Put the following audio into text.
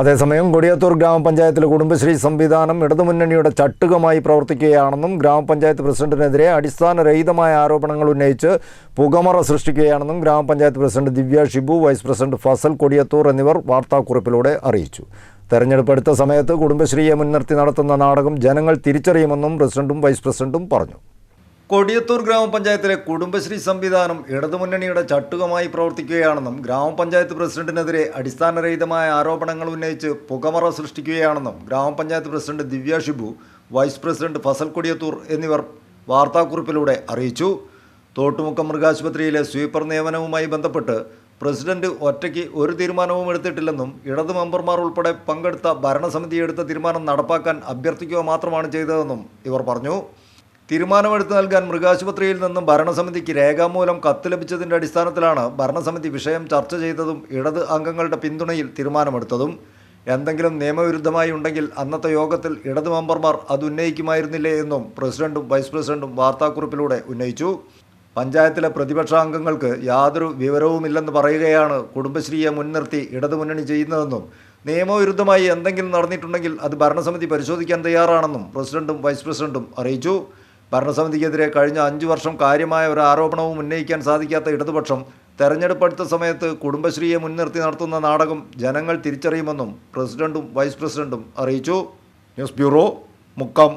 അതേസമയം കൊടിയത്തൂർ ഗ്രാമപഞ്ചായത്തിലെ കുടുംബശ്രീ സംവിധാനം ഇടതുമുന്നണിയുടെ ചട്ടുകമായി പ്രവർത്തിക്കുകയാണെന്നും ഗ്രാമപഞ്ചായത്ത് പ്രസിഡന്റിനെതിരെ അടിസ്ഥാനരഹിതമായ ആരോപണങ്ങൾ ഉന്നയിച്ച് പുകമറ സൃഷ്ടിക്കുകയാണെന്നും ഗ്രാമപഞ്ചായത്ത് president Divya Shibu vice president Fasal Kodiyathur എന്നിവർ വാർത്താക്കുറിപ്പിലൂടെ അറിയിച്ചു. തെരഞ്ഞെടുപ്പ് സമയത്ത് കുടുംബശ്രീയെ മുൻനിർത്തി നടത്തുന്ന നാടകം ജനങ്ങൾ തിരിച്ചറിയുമെന്നും പ്രസിഡന്റും വൈസ് പ്രസിഡന്റും പറഞ്ഞു. കൊടിയത്തൂർ ഗ്രാമപഞ്ചായത്തിലെ കുടുംബശ്രീ സംവിധാനം ഇടതുമുന്നണിയുടെ ചട്ടുകമായി പ്രവർത്തിക്കുകയാണെന്നും ഗ്രാമപഞ്ചായത്ത് പ്രസിഡന്റിനെതിരെ അടിസ്ഥാനരഹിതമായ ആരോപണങ്ങൾ ഉന്നയിച്ച് പുകമറ സൃഷ്ടിക്കുകയാണെന്നും ഗ്രാമപഞ്ചായത്ത് president Divya Shibu vice president Fasal Kodiyathur എന്നിവർ വാർത്താക്കുറിപ്പിലൂടെ അറിയിച്ചു. തോട്ടുമുക്കം മൃഗാശുപത്രിയിലെ സ്വീപ്പർ നിയമനവുമായി ബന്ധപ്പെട്ട് പ്രസിഡന്റ് ഒറ്റയ്ക്ക് ഒരു തീരുമാനവും എടുത്തിട്ടില്ലെന്നും ഇടതു മെമ്പർമാർ ഉൾപ്പെടെ പങ്കെടുത്ത ഭരണസമിതി എടുത്ത തീരുമാനം നടപ്പാക്കാൻ അഭ്യർത്ഥിക്കുക മാത്രമാണ് ചെയ്തതെന്നും ഇവർ പറഞ്ഞു. തീരുമാനമെടുത്തു നൽകാൻ മൃഗാശുപത്രിയിൽ നിന്നും ഭരണസമിതിക്ക് രേഖാമൂലം കത്ത് ലഭിച്ചതിന്റെ അടിസ്ഥാനത്തിലാണ് ഭരണസമിതി വിഷയം ചർച്ച ചെയ്തതും ഇടത് അംഗങ്ങളുടെ പിന്തുണയിൽ തീരുമാനമെടുത്തതും. എന്തെങ്കിലും നിയമവിരുദ്ധമായി ഉണ്ടെങ്കിൽ അന്നത്തെ യോഗത്തിൽ ഇടത് മെമ്പർമാർ അത് ഉന്നയിക്കുമായിരുന്നില്ലേ എന്നും പ്രസിഡന്റും വൈസ് പ്രസിഡന്റും വാർത്താക്കുറിപ്പിലൂടെ ഉന്നയിച്ചു. പഞ്ചായത്തിലെ പ്രതിപക്ഷ അംഗങ്ങൾക്ക് യാതൊരു വിവരവുമില്ലെന്ന് പറയുകയാണ് കുടുംബശ്രീയെ മുൻനിർത്തി ഇടതുമുന്നണി ചെയ്യുന്നതെന്നും നിയമവിരുദ്ധമായി എന്തെങ്കിലും നടന്നിട്ടുണ്ടെങ്കിൽ അത് ഭരണസമിതി പരിശോധിക്കാൻ തയ്യാറാണെന്നും പ്രസിഡന്റും വൈസ് പ്രസിഡന്റും അറിയിച്ചു. ഭരണസമിതിക്കെതിരെ കഴിഞ്ഞ അഞ്ചു വർഷം കാര്യമായ ഒരു ആരോപണവും ഉന്നയിക്കാൻ സാധിക്കാത്ത ഇടതുപക്ഷം തെരഞ്ഞെടുപ്പ് അടുത്ത സമയത്ത് കുടുംബശ്രീയെ മുൻനിർത്തി നടത്തുന്ന നാടകം ജനങ്ങൾ തിരിച്ചറിയുമെന്നും പ്രസിഡന്റും വൈസ് പ്രസിഡന്റും അറിയിച്ചു. News bureau Mukkam.